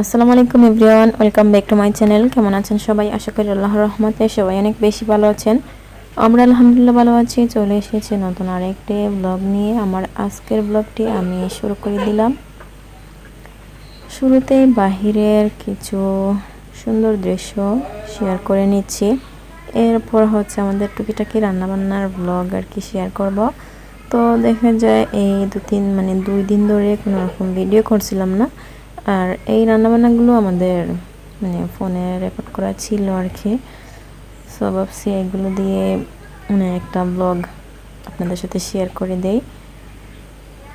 আসসালামু আলাইকুম everyone, welcome back to my channel. কেমন আছেন সবাই? আশা করি আল্লাহর রহমতে সবাই অনেক বেশি ভালো আছেন। আমরা আলহামদুলিল্লাহ ভালো আছি, চলে এসেছি নতুন আরেকটি ব্লগ নিয়ে। আমার আজকের ব্লগটি আমি শুরু করে দিলাম। শুরুতেই বাহিরের কিছু সুন্দর দৃশ্য শেয়ার করে নিচ্ছি। এরপর হচ্ছে আমাদের টুকিটাকি রান্নাবান্নার ব্লগ আর কি শেয়ার করব। তো দেখা যায় এই দু তিন মানে দুই দিন ধরে কোনো রকম ভিডিও করছিলাম না। আর এই রান্নাবান্নাগুলো আমাদের মানে ফোনে রেকর্ড করা ছিল আর কি সো ভাবছি এগুলো দিয়ে মানে একটা ব্লগ আপনাদের সাথে শেয়ার করে দেই।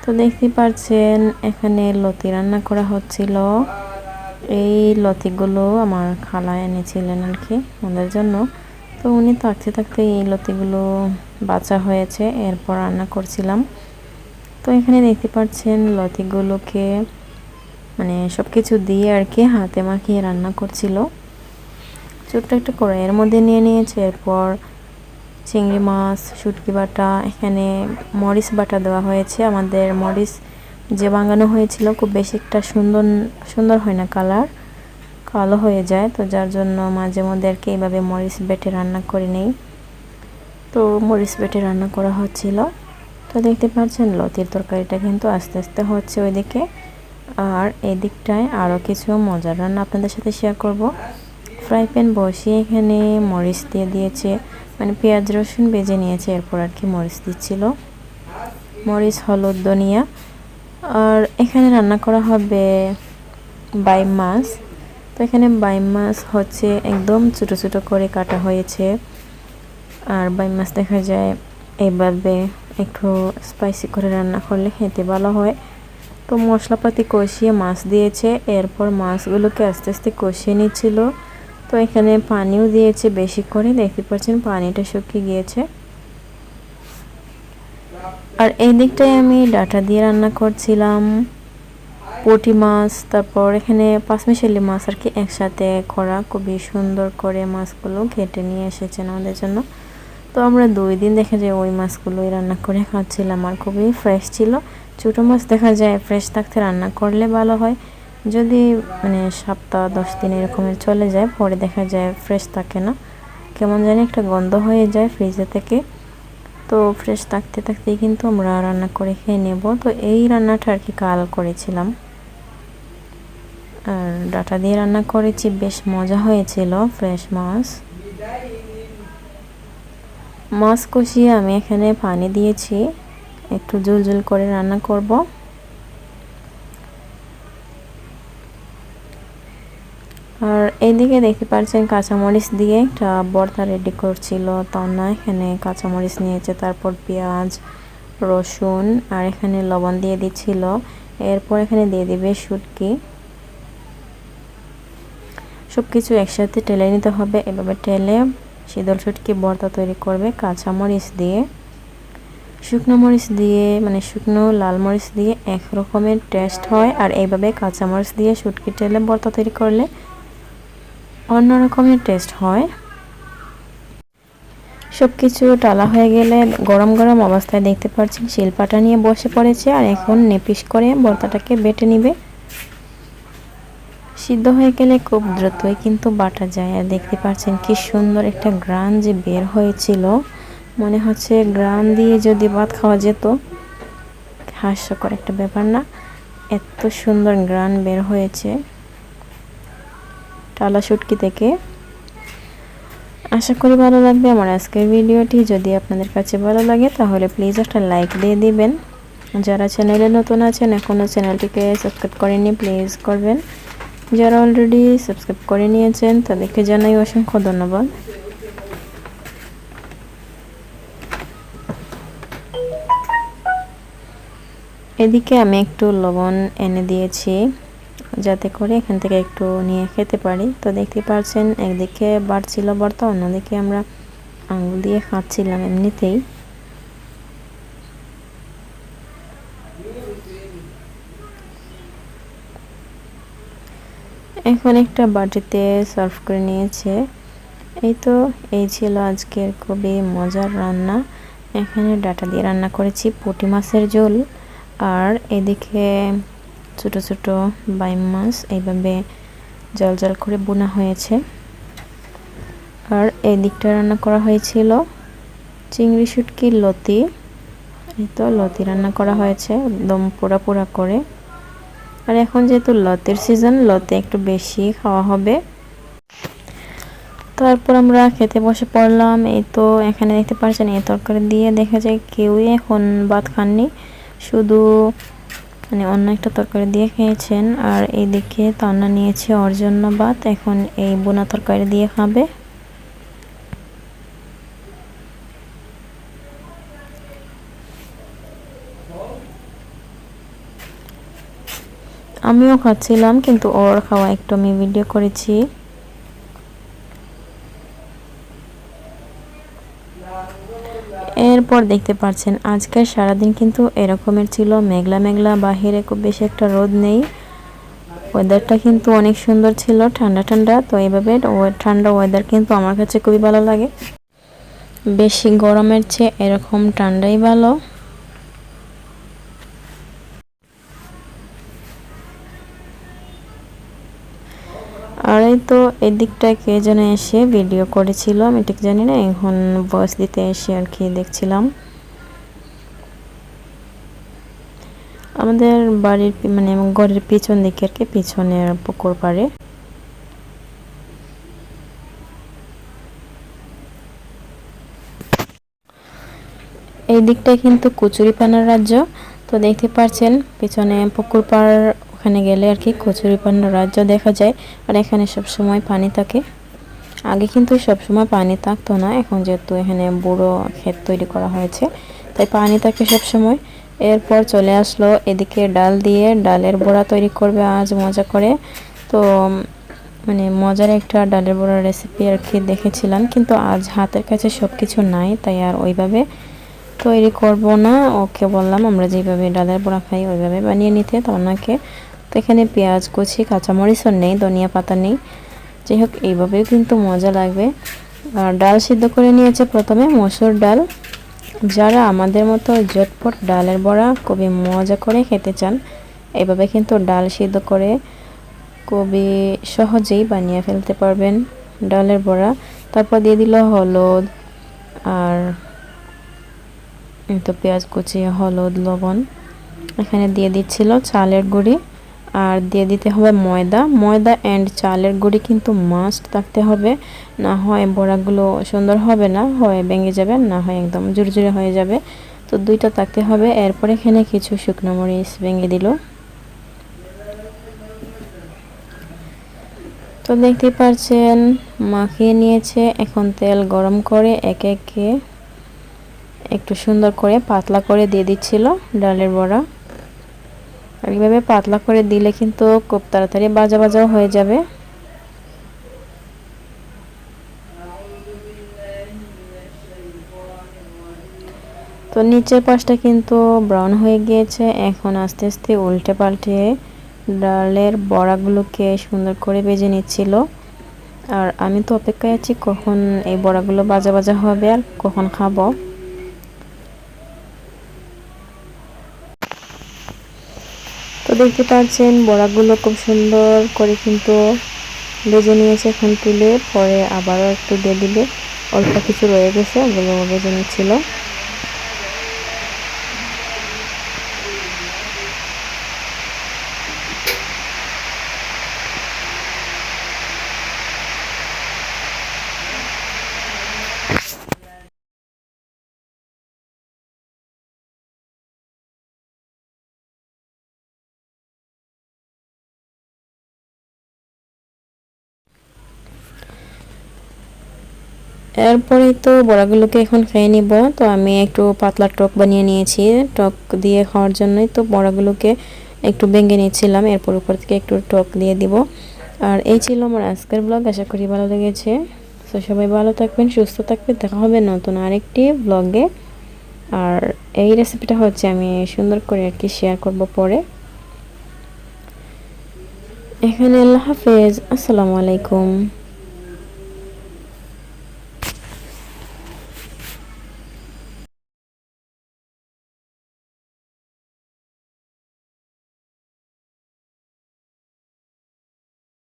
তো দেখতে পাচ্ছেন এখানে লতি রান্না করা হচ্ছিল। এই লতিগুলো আমার খালা এনেছিলেন আর কি ওদের জন্য। তো উনি থাকতে থাকতে এই লতিগুলো বাঁচা হয়েছে, এরপর রান্না করছিলাম। তো এখানে দেখতে পাচ্ছেন লতিগুলোকে মানে সব কিছু দিয়ে আর কি হাতে মাখিয়ে রান্না করছিল। ছোট্ট একটা কড়াইয়ের মধ্যে নিয়ে নিয়েছে, এরপর চিংড়ি মাছ, শুটকি বাটা, এখানে মরিচ বাটা দেওয়া হয়েছে। আমাদের মরিচ যে বাঙানো হয়েছিল, খুব বেশি একটা সুন্দর সুন্দর হয় না কালার, কালো হয়ে যায়। তো যার জন্য মাঝে মধ্যে আর কি এইভাবে মরিচ বেটে রান্না করে নেই। তো মরিচ বেটে রান্না করা হচ্ছিল। তো দেখতে পাচ্ছেন, লতির তরকারিটা কিন্তু আস্তে আস্তে হচ্ছে ওইদিকে। আর এদিকটায় আরও কিছু মজার রান্না আপনাদের সাথে শেয়ার করব। ফ্রাই প্যান বসিয়ে এখানে মরিচ দিয়ে দিয়েছে মানে পেঁয়াজ রসুন বেজে নিয়েছে, এরপর আর কি মরিচ দিচ্ছিল। মরিচ, হলুদ, ধনিয়া। আর এখানে রান্না করা হবে বাই মাছ। তো এখানে বাই মাছ হচ্ছে একদম ছোটো ছোটো করে কাটা হয়েছে। আর বাই মাছ দেখা যায় এইভাবে একটু স্পাইসি করে রান্না করলে খেতে ভালো হয়। তো মশলাপাতি কষিয়ে মাছ দিয়েছে, এরপর মাছগুলোকে আস্তে আস্তে কষিয়ে নিচ্ছিল। তো এখানে পানিও দিয়েছে বেশি করে, দেখতে পাচ্ছেন পানিটা শুকিয়ে গিয়েছে। আর এই দিকটায় আমি ডাটা দিয়ে রান্না করছিলাম। পটি মাছ, তারপর এখানে পাঁচমিশালি মাছ আর কি একসাথে করা, খুবই সুন্দর করে মাছগুলো কেটে নিয়ে এসেছেন আমাদের জন্য। তো আমরা দুই দিন দেখা যায় ওই মাছগুলোই রান্না করে খাচ্ছিলাম আর খুবই ফ্রেশ ছিল। ছোটো মাছ দেখা যায় ফ্রেশ থাকতে রান্না করলে ভালো হয়। যদি মানে সপ্তাহ দশ দিন এরকমের চলে যায়, পরে দেখা যায় ফ্রেশ থাকে না। কেমন জানি একটা গন্ধ হয়ে যায় ফ্রিজে থেকে। তো ফ্রেশ থাকতে থাকতেই কিন্তু আমরা রান্না করে খেয়ে নেব। তো এই রান্নাটা আর কি কাল করেছিলাম। আর ডাটা দিয়ে রান্না করেছি, বেশ মজা হয়েছিল ফ্রেশ মাছ। মাছ কষিয়ে আমি এখানে পানি দিয়েছি। একটু জুল জুল করে রান্না করব। আর এইদিকে দেখতে পাচ্ছেন কাঁচামরিচ দিয়ে একটা বর্তা রেডি করছিল। তন্না এখানে কাঁচামরিচ নিয়েছে, তারপর পেঁয়াজ, রসুন, আর এখানে লবণ দিয়ে দিচ্ছিল। এরপর এখানে দিয়ে দিবে শুটকি। সব কিছু একসাথে টেলে নিতে হবে। এভাবে টেলে শীতল শুটকি বর্তা তৈরি করবে কাঁচামরিচ দিয়ে। শুকনো মরিচ দিয়ে মানে শুকনো লাল মরিচ দিয়ে এক রকমের টেস্ট হয় আর এইভাবে কাঁচামরিচ দিয়ে শুটকি টেলে বর্তা তৈরি করলে অন্য রকমের টেস্ট হয়। সব কিছু টালা হয়ে গেলে গরম গরম অবস্থায় দেখতে পাচ্ছেন শিলপাটা নিয়ে বসে পড়েছে আর এখন নেপিস করে বর্তাটাকে বেটে নিবে। সিদ্ধ হয়ে গেলে খুব দ্রুতই কিন্তু বাটা যায়। আর দেখতে পাচ্ছেন কি সুন্দর একটা গ্রান যে বের হয়েছিল। মনে হচ্ছে গ্রান দিয়ে যদি ভাত খাওয়া যেত, হাস্যকর একটা ব্যাপার না? এত সুন্দর গ্রান বের হয়েছে টালা শুটকি থেকে। আশা করি ভালো লাগবে আমার আজকের ভিডিওটি। যদি আপনাদের কাছে ভালো লাগে, তাহলে প্লিজ একটা লাইক দিয়ে দিবেন। যারা চ্যানেলে নতুন আছেন এখনও চ্যানেলটিকে সাবস্ক্রাইব করেনি প্লিজ করবেন। যারা অলরেডি সাবস্ক্রাইব করে নিয়েছেন, তাদেরকে জানাই অসংখ্য ধন্যবাদ। এদিকে আমি একটু লবণ এনে দিয়েছি, যাতে করে এখান থেকে একটু নিয়ে খেতে পারি। তো দেখতে পাচ্ছেন, একদিকে বাড়ছিল বর্তা, অন্যদিকে আমরা আঙুল দিয়ে খাচ্ছিলাম এমনিতেই। এখন একটা বাটিতে সার্ভ করে নিয়েছে। এই তো, এই ছিল আজকের খুবই মজার রান্না। এখানে ডাটা দিয়ে রান্না করেছি পুঁটি মাছের ঝোল। আর এদিকে ছোট ছোট বাইম মাছ এইভাবে জল জল করে বোনা হয়েছে। আর এই দিকটা রান্না করা হয়েছিল চিংড়ি শুটকি লতি। এই তো লতি রান্না করা হয়েছে, একদম পোড়া পোড়া করে। আর এখন যেহেতু লতের সিজন লতে একটু বেশি খাওয়া হবে। তারপর আমরা খেতে বসে পড়লাম, এই তো এখানে দেখতে পাচ্ছেন এই তরকারি দিয়ে দেখা যায় কেউই এখন ভাত খাননি। শুধু মানে অন্য একটা তরকারি দিয়ে খেয়েছেন, আর এইদিকে তান্না নিয়েছে ওর জন্য ভাত, এখন এই বোনা তরকারি দিয়ে খাবে। আমিও খাচ্ছিলাম, কিন্তু ওর খাওয়া একটু আমি ভিডিও করেছি। এরপর দেখতে পাচ্ছেন আজকের সারাদিন কিন্তু এরকমের ছিল, মেঘলা মেঘলা, বাহিরে খুব বেশি একটা রোদ নেই। ওয়েদারটা কিন্তু অনেক সুন্দর ছিল, ঠান্ডা ঠান্ডা, তো এইভাবে ঠান্ডা ওয়েদার কিন্তু আমার কাছে খুবই ভালো লাগে। বেশি গরমের চেয়ে এরকম ঠান্ডাই ভালো। আর এই তো এদিকটা কে যেন এসে ভিডিও করেছিল, আমি ঠিক জানি না, এখন ভয়েস দিতে এসে আর কি দেখছিলাম। আমাদের বাড়ির মানে ঘরের পিছন দিকে আর কি, পিছনের পুকুর পাড়ে। এই দিকটা কিন্তু কচুরিপানার রাজ্য, তো দেখতে পাচ্ছেন পিছনে পুকুর পাড় ওখানে গেলে আর কি কচুরিপানার রাজ্য দেখা যায়। আর এখানে সব সময় পানি থাকে। আগে কিন্তু সব সময় পানি থাকতো না, এখন যেহেতু এখানে বুড়ো ক্ষেত তৈরি করা হয়েছে, তাই পানি থাকে সব সময়। এরপর চলে আসলো এদিকে ডাল দিয়ে, ডালের বড়া তৈরি করবে আজ, মজা করে। তো মানে মজার একটা ডালের বড়ার রেসিপি আর কি দেখেছিলাম, কিন্তু আজ হাতের কাছে সব কিছু নাই, তাই আর ওইভাবে তৈরি করব না। ওকে বললাম, আমরা যেভাবে ডালের বড়া খাই, ওইভাবে বানিয়ে নিতে। তো ওনাকে তো এখানে পেঁয়াজ, কুচি কাঁচামরিচও নেই, ধনিয়া পাতা নেই। যাই হোক এইভাবেও কিন্তু মজা লাগবে। আর ডাল সিদ্ধ করে নিয়েছে প্রথমে মসুর ডাল। যারা আমাদের মতো জটপট ডালের বড়া খুবই মজা করে খেতে চান, এভাবে কিন্তু ডাল সিদ্ধ করে খুবই সহজেই বানিয়ে ফেলতে পারবেন ডালের বড়া। তারপর দিয়ে দিল হলুদ আর তো পেঁয়াজ, কুচি, হলুদ, লবণ। এখানে দিয়ে দিচ্ছিল চালের গুঁড়ি। আর দিয়ে দিতে হবে ময়দা। ময়দা অ্যান্ড চালের গুঁড়ি কিন্তু মাস্ট থাকতে হবে। না হয় বড়াগুলো সুন্দর হবে না, হয় ভেঙে যাবে, না হয় একদম জুরজুরে হয়ে যাবে। তো দুইটা থাকতে হবে। এরপর এখানে কিছু শুকনো মরিচ ভেঙে দিল। তো দেখতে পাচ্ছেন, মাখিয়ে নিয়েছে। এখন তেল গরম করে একে একে একটু সুন্দর করে পাতলা করে দিয়ে দিচ্ছিল ডালের বড়া। আর এইভাবে পাতলা করে দিলে কিন্তু খুব তাড়াতাড়ি বাজা বাজাও হয়ে যাবে। তো নিচের পাশটা কিন্তু ব্রাউন হয়ে গিয়েছে। এখন আস্তে আস্তে উল্টে পাল্টে ডালের বড়াগুলোকে সুন্দর করে বেজে নিচ্ছিল। আর আমি তো অপেক্ষায় আছি কখন এই বড়াগুলো বাজা বাজা হবে আর কখন খাব। দেখতে পাচ্ছেন বড়াগুলো খুব সুন্দর করে কিন্তু বেজে নিয়েছে এখন তুলে, পরে আবারও একটু দিয়ে দিলে। অল্প কিছু রয়ে গেছে ওগুলো বেজে নিচ্ছিল। এরপরেই তো বড়াগুলোকে এখন খেয়ে নিব। তো আমি একটু পাতলা টক বানিয়ে নিয়েছি। টক দিয়ে খাওয়ার জন্যই তো বড়াগুলোকে একটু ভেঙে নিয়েছিলাম এরপর উপর থেকে একটু টক দিয়ে দিব। আর এই ছিল আমার আজকের ব্লগ। আশা করি ভালো লেগেছে। তো সবাই ভালো থাকবেন, সুস্থ থাকবেন। দেখা হবে নতুন আরেকটি ব্লগে। আর এই রেসিপিটা হচ্ছে আমি সুন্দর করে আর কি শেয়ার করব পরে। এখানে আল্লাহ হাফেজ। আসসালামু আলাইকুম।